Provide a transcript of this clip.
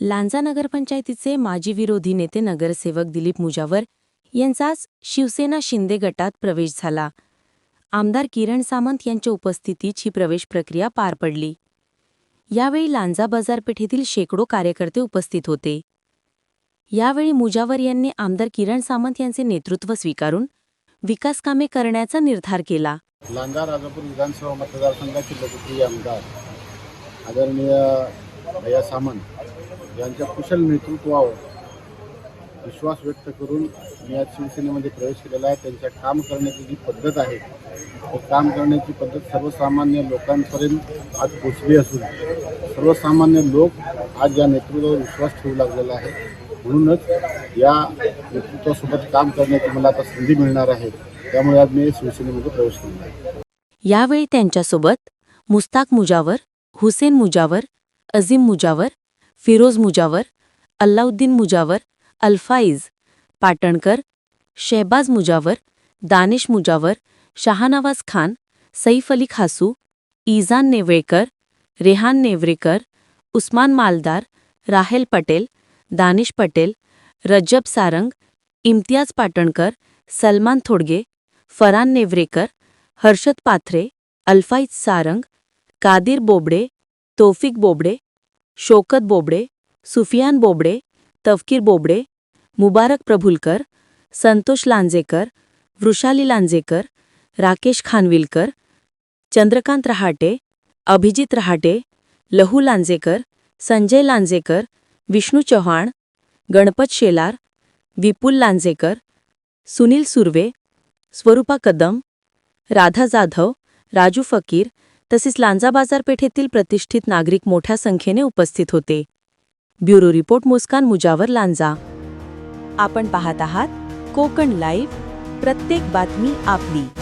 लांजा नगरपंचायतीचे माजी विरोधी नेते नगरसेवक दिलीप मुजावर यांचाच शिवसेना शिंदे गटात प्रवेश झाला. आमदार किरण सामंत यांच्या उपस्थितीत ही प्रवेश प्रक्रिया पार पडली. यावेळी लांजा बाजारपेठेतील शेकडो कार्यकर्ते उपस्थित होते. यावेळी मुजावर यांनी आमदार किरण सामंत यांचे नेतृत्व स्वीकारून विकासकामे करण्याचा निर्धार केला. लांजा राजापूर विधानसभा मतदारसंघाचे लोकप्रिय आमदार आदरणीय भैया सामंत यांच्या कुशल नेतृत्वावर विश्वास व्यक्त करून मी आज शिवसेनेमध्ये प्रवेश केलेला आहे. त्यांच्या काम करण्याची जी पद्धत आहे ते काम करण्याची पद्धत सर्वसामान्य लोकांपर्यंत आज पोचली असून सर्वसामान्य लोक आज या नेतृत्वावर विश्वास ठेवू लागलेला आहे. म्हणूनच या नेतृत्वासोबत काम करण्याची मला आता संधी मिळणार आहे. त्यामुळे आज मी शिवसेनेमध्ये प्रवेश केला आहे. यावेळी त्यांच्यासोबत मुस्ताक मुजावर हुसेन मुजावर अझीम मुजावर फिरोज मुजावर अल्लाउद्दीन मुजावर अल्फाईज पाटणकर शेहबाज मुजावर दानिश मुजावर शाहनवाज खान सैफ अली खासू ईजान नेवळेकर रेहान नेवरेकर उस्मान मालदार राहेल पटेल दानिश पटेल रज्जब सारंग इम्तियाज पाटणकर सलमान थोडगे फरान नेवरेकर हर्षद पाथरे अल्फाईज सारंग कादिर बोबडे तौफिक बोबडे शोकत बोबडे सुफियान बोबडे तवकीर बोबडे मुबारक प्रभुलकर संतोष लांजेकर वृषाली लांजेकर राकेश खानविलकर चंद्रकांत रहाटे अभिजित रहाटे लहू लांजेकर संजय लांजेकर विष्णू चव्हाण गणपत शेलार विपुल लांजेकर सुनील सुर्वे स्वरूपा कदम राधा जाधव राजू फकीर तसेच लांजा बाजारपेठेतील प्रतिष्ठित नागरिक मोठ्या संख्येने उपस्थित होते. Bureau report Muskan Mujawar Lanja. आपण पाहत आहात कोकण लाईव्ह प्रत्येक बातमी आपली.